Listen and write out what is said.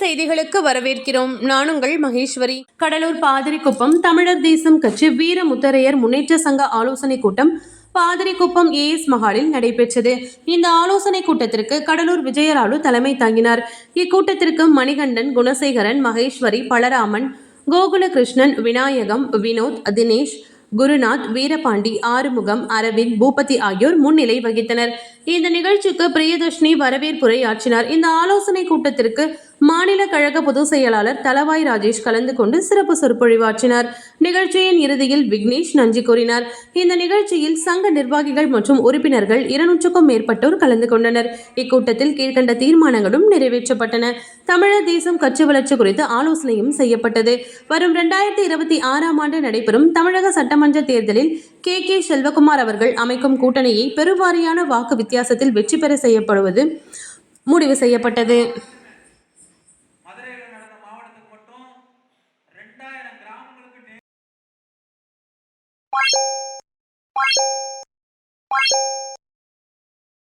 செய்திகளுக்கு வரவேற்கிறோம். நான் உங்கள் மகேஸ்வரி. கடலூர் பாதிரிக்குப்பம் தமிழர் தேசம் கட்சி வீர முத்தரையர் முன்னேற்ற சங்க ஆலோசனை கூட்டம் பாதிரிக்குப்பம் ஏஎஸ் மஹாலில் நடைபெற்றது. இந்த ஆலோசனை கூட்டத்திற்கு கடலூர் விஜயராலு தலைமை தாங்கினார். இக்கூட்டத்திற்கு மணிகண்டன் குணசேகரன் மகேஸ்வரி பலராமன் கோகுலகிருஷ்ணன் விநாயகம் வினோத் தினேஷ் குருநாத் வீரபாண்டி ஆறுமுகம் அரவிந்த் பூபதி ஆகியோர் முன்னிலை வகித்தனர். இந்த நிகழ்ச்சிக்கு பிரியதர்ஷினி வரவேற்புரை ஆற்றினார். இந்த ஆலோசனை கூட்டத்திற்கு மாநில கழக பொதுச் செயலாளர் தலவாய் ராஜேஷ் கலந்து கொண்டு சிறப்பு சொற்பொழிவாற்றினார். நிகழ்ச்சியின் இறுதியில் விக்னேஷ் நன்றி கூறினார். இந்த நிகழ்ச்சியில் சங்க நிர்வாகிகள் மற்றும் உறுப்பினர்கள் இருநூற்றுக்கும் மேற்பட்டோர் கலந்து கொண்டனர். இக்கூட்டத்தில் கீழ்கண்ட தீர்மானங்களும் நிறைவேற்றப்பட்டன. தமிழர் தேசம் கட்சி வளர்ச்சி குறித்து ஆலோசனையும் செய்யப்பட்டது. வரும் இரண்டாயிரத்தி இருபத்தி ஆறாம் ஆண்டு நடைபெறும் தமிழக சட்டமன்ற தேர்தலில் கே. கே. செல்வகுமார் அவர்கள் அமைக்கும் கூட்டணியை பெருவாரியான வாக்கு வித்தியாசத்தில் வெற்றி பெற செய்யப்படுவது முடிவு செய்யப்பட்டது. Bye.